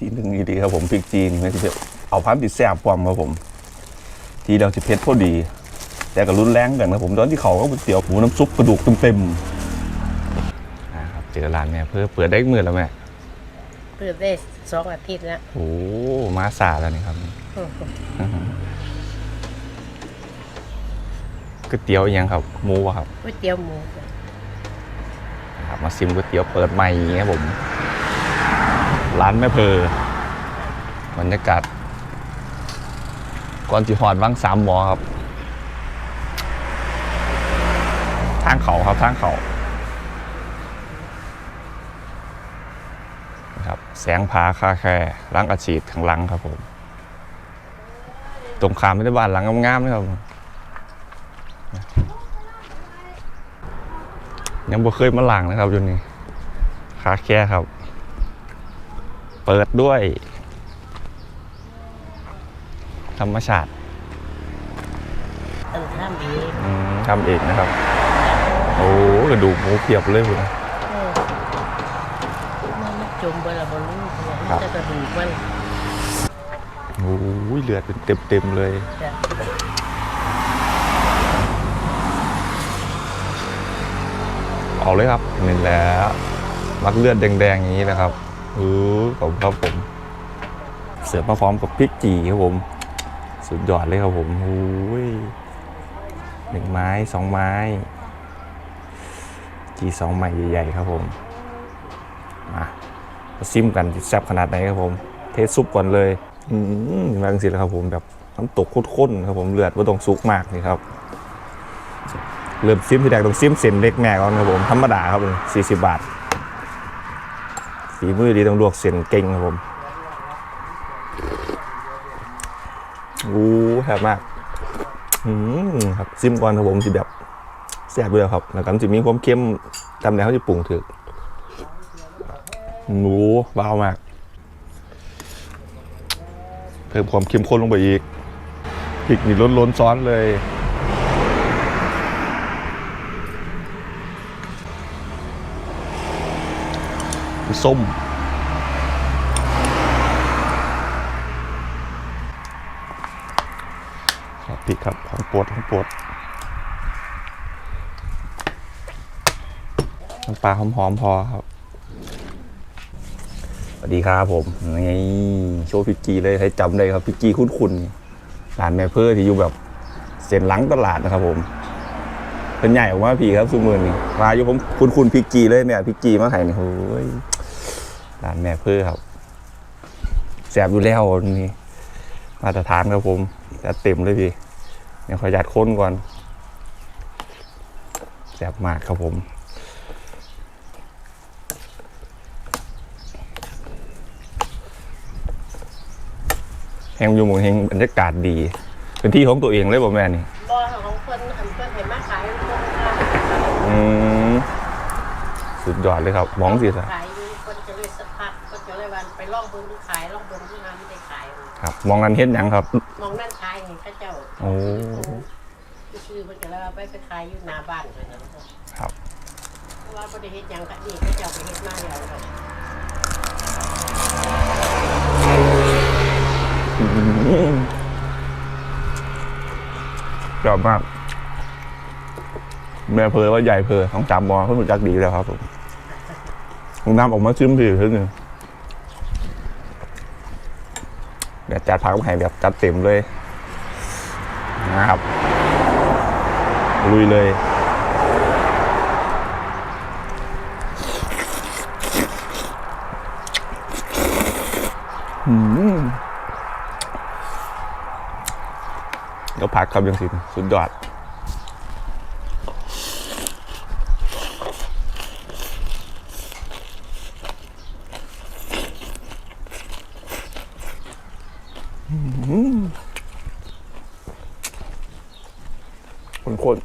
ที่หนึ่งดีครับผมพริกจีนไม่ใช่เอาพันติดแซ่บปอมครับผม ทีเดียวสิเพชรพอดี แต่ก็รุนแรงกันครับผมตอนที่เขาก็ก๋วยเตี๋ยวหมูน้ำซุปกระดูกเต็มๆนะครับเจอร้านแม่เพื่อเปิดได้มือแล้วแม่เปิดได้สองอาทิตย์แล้วโอ้มาสาแล้วนี่ครับอื้อหือก๋วยเตี๋ยวอีกอยังครับหมูอะครับก๋วยเตี๋ยวหมูครับมาซิมก๋วยเตี๋ยวเปิดใหม่ครับผม ร้านแม่เพอบรรยากาศก่อนจีหอดวังสามหมอครับ ทางเขาครับทางเขาครับแสงพาคาแคร์ล้างอาชีพข้างหลังครับผม ตรงขามไม่ได้บ้านหลังงามๆนะครับยังบ่เคยมาหลังนะครับอยู่นี่คาแค่ครับ เปิดด้วย ธรรมชาติอันท่ามดีอืมทำเองนะครับ โอ้กระดูกหมูเพียบเลยคุณ เออมันมันจมไปและบนลูกเนี่ยครับมันจะกระดูกมันโอ้ยเลือดเป็นเต็มๆเลย จะเอาเลยครับนี่แหละมักเลือดแดงๆอย่างนี้แหละครับ เออผมครับผม เสือมาพร้อมกับพริกจีครับผม สุดยอดเลยครับผมโอ้ยหนึ่งไม้สองไม้ จีสองไม้ใหญ่ๆครับผมมามซิมกันแซ่บขนาดไหนครับผม เทสซุปก่อนเลย อืมบางสิแล้วครับผมแบบน้ำตกข้นๆครับผมเลือดว่าต้องซุกมากนี่ครับเริ่มซิมที่แรกต้องซิมเส้นเล็กแม่ก่อนครับผมธรรมดาครับผมสี่สิบบาท ฝีมือดีต้องลวกเส้นเก่งครับผมอู้แซ่บมากอืมครับซิมก่อนครับผมสิแบบแซ่บเลยครับแล้วก็จะมีความเค็มตามแนวเขาจะปรุงถึกหมูว้าวมาก เพิ่มความเข้มข้นลงไปอีกพริกนี่ล้นๆซ้อนเลย ส้ม ครับพริกครับของปวดของปวดน้ำปลาหอมๆพอครับสวัสดีครับผมนี่โชว์พิกกี้เลยให้จำได้ครับพิกกี้คุ้นๆร้านแม่เพื่อที่อยู่แบบเส้นหลังตลาดนะครับผมเป็นใหญ่ออกมาพี่ครับสุมือนี่มาอยู่ผมคุ้นๆพิกกี้เลยเนี่ยพิกกี้มาไข่นี่โอ้ย ร้านแม่เพื่อครับแสบอยู่แล้วนี่มาตรฐานครับผมจัดเต็มเลยพี่เดี๋ยวขอยัดค้นก่อนแสบมากครับผมแห่งอยู่หมองแห่งบรรยากาศดี เป็นที่ของตัวเองเลยบ่แม่นี่บ่อของคนอันเพิ่นเห็นมาขายมันคนค่ะอืมสุดยอดเลยครับมองสิสะขาย ลยวันไปลองเบิ่งดูขายลองเบิ่งดูงานไม่ได้ขายครับมองกันเห็นหยังครับ มองนั่นขายเห็นเข้าเจ้าโอ้ชื่อมันจะเลยเอาไปไปขายอยู่หน้าบ้านเลยนะครับครับเพราะว่าบ่ได้เฮ็ดหยังก็นี่เข้าเจ้าไปเฮ็ดมาแล้วครับยอดมาก แม่เพลว่าใหญ่เพลต้องจำมอเขาหนูจักดีแล้วครับผมผมน้ำออกมาชิมพี่ทีหนึ่ง เดี๋ยวจัดพักมาให้แบบจัดเต็มเลยนะครับ ลุยเลยอืมเดี๋ยวพักครับยังสิสุดยอด คนคน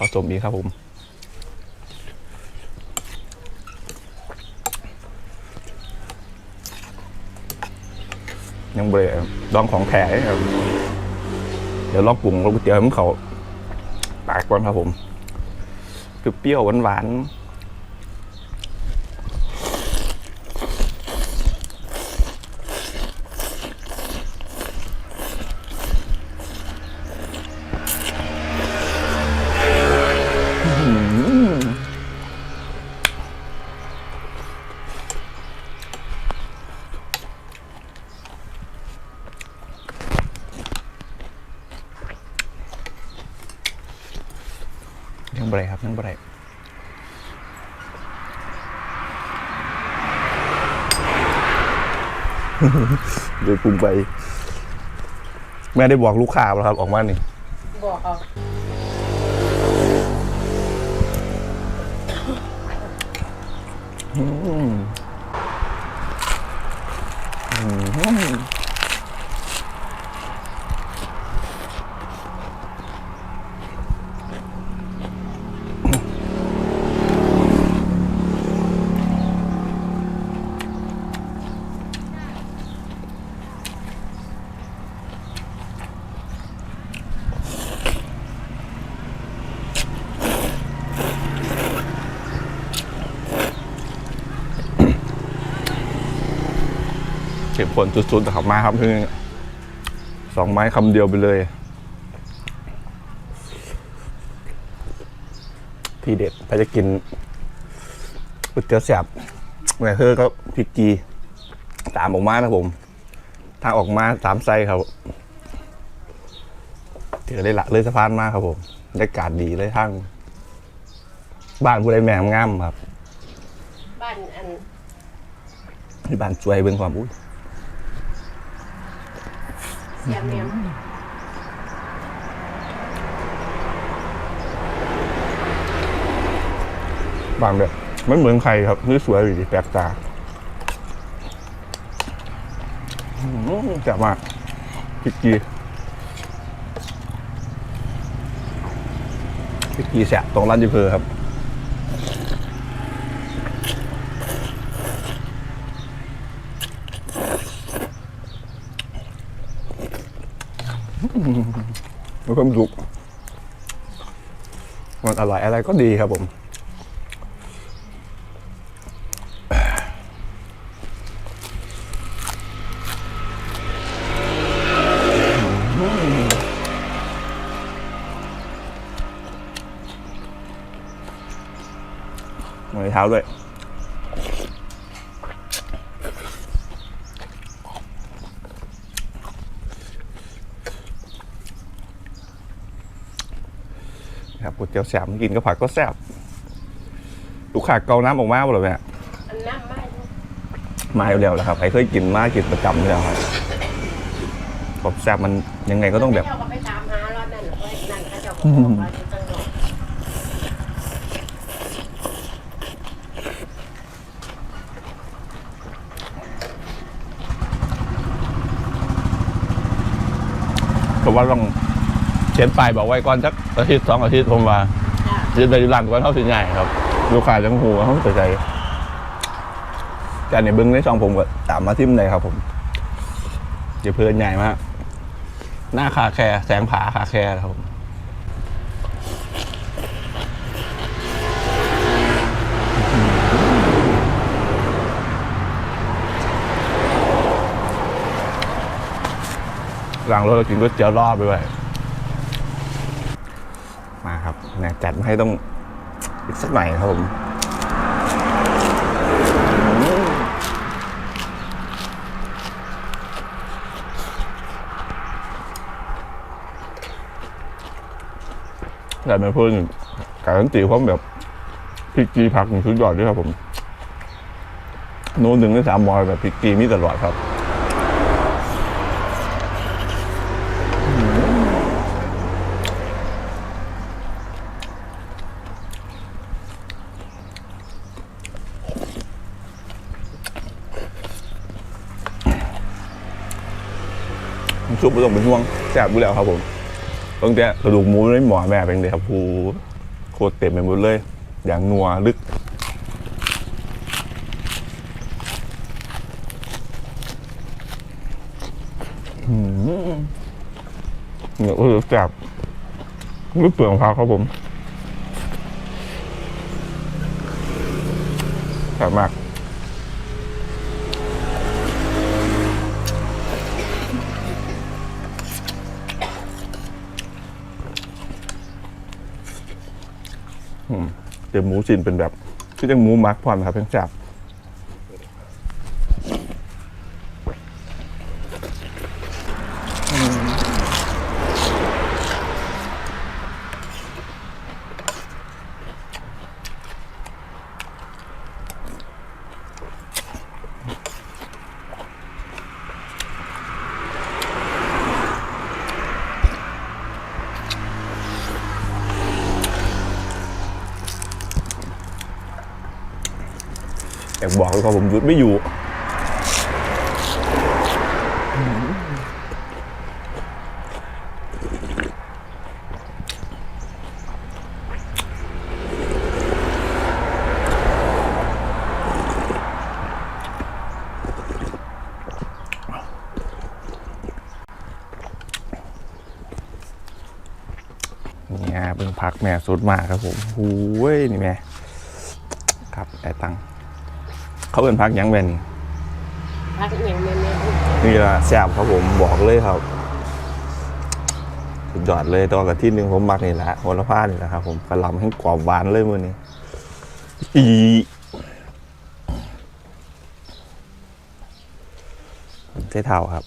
ขอสมดีครับผม ยังเบรดองของแท้เดี๋ยวลองปรุงลงก๋วยเตี๋ยวให้มันเขาปากก่อนครับผม คือเปรี้ยวหวานๆ บ่ไรครับยังบ่ไรเดี๋ยวปรุงไป แม่ได้บอกลูกค้าแล้วครับ ออกมานี่บอกเขาอืมอืม เก็บผลสุดๆนะครับมาครับคือสองไม้คำเดียวไปเลย ทีเด็ดถ้าจะกินก๋วยเตี๋ยวแสบแม่เธอก็พริกกีตามออกมานะผม ทางออกมาสามไซส์ครับเดี๋ยวได้ละเลยสะพานมากครับผมบรรยากาศดีเลยทั้งบ้านผู้ใดแม่งามครับ บ้านอันที่บ้านช่วยเบิ่งความอุ้ยเสี ยเมียมบางแบบไม่เหมือนใครครับนี่สวยดีแปลกตาแซ่บมาพิกกีพิกกีแซ่บตรงร้านยูเพอครับ มีความสุขมันอร่อยอะไรก็ดีครับผมมือเท้าด้วย ครับก๋วย เตี๋ยวแซ่บกินกับผักก็แซ่บลูกค้าเกาน้ำออกมาบ่หรอแม่อันน้ำไม่รู้มาเร็วๆแล้วครับใครเคยกินมากินประจำเลยครับผมแซ่บมันยังไงก็ต้องแบบเจ้าก็ไปตามหารอดนั่นเอ้ยนั่นเขาเจ้าก็บอกว่าจะจังหวะผมว่าต้อง ขียนป้ายบอกไว้ก่อนสักอาทิตย์สองอาทิตย์ผมว่าจ้ะยืนไปดูร้านก่อนเท่าสิใหญ่ครับ ลูกค้าจังหูเขาสนใจแต่ในเบิ้งในช่องผมก็ตามมาทิมเลยครับ ผมเดี๋ยวเพื่อนใหญ่มากหน้าคาแคร์แสงผาคาแคร์ครับผมหลังรถเรากินก๋วยเตี๋ยวรอบไปด้วยมาครับเนี่ยจัดมาให้ต้องอีกสักหน่อยครับผมแต่ไม่พูดถึงการันตีความแบบพริกกีผักสุดยอดด้วยครับผม โน้นหนึ่งในสามมอยแบบพริกกีมีตลอดครับ ซุปไม่ต้องเป็นห่วงแซ่บอยู่แล้วครับผมตั้งแต่กระดูกหมูในหมอแม่เป็นเลยครับผูโคตรเต็มไปหมดเลย อย่างนัวลึกอืมเนี่อ้โหแซ่บไม่เปลืองพักครับผมแซ่บมาก เดี๋ยวหมูชิ้นเป็นแบบคือยังหมูหมักพร้อมครับเพียงจับ อยากบอกเลยว่าผมหยุดไม่อยู่เนี่ยเพิ่งพักแม่สุดมากครับผมหูยนี่แม่ครับไอ้ตัง เขาเป็นพักหยังแม่นพักอย่างแม่แม่นี่ละแซ่บครับผมบอกเลยครับสุดยอดเลยตัวกับที่หนึ่งผมมักนี่แหละโหระพานี่แหละครับผมกระหลำให้กรอบหวานเลยมือนี้อีเส้เท่าครับ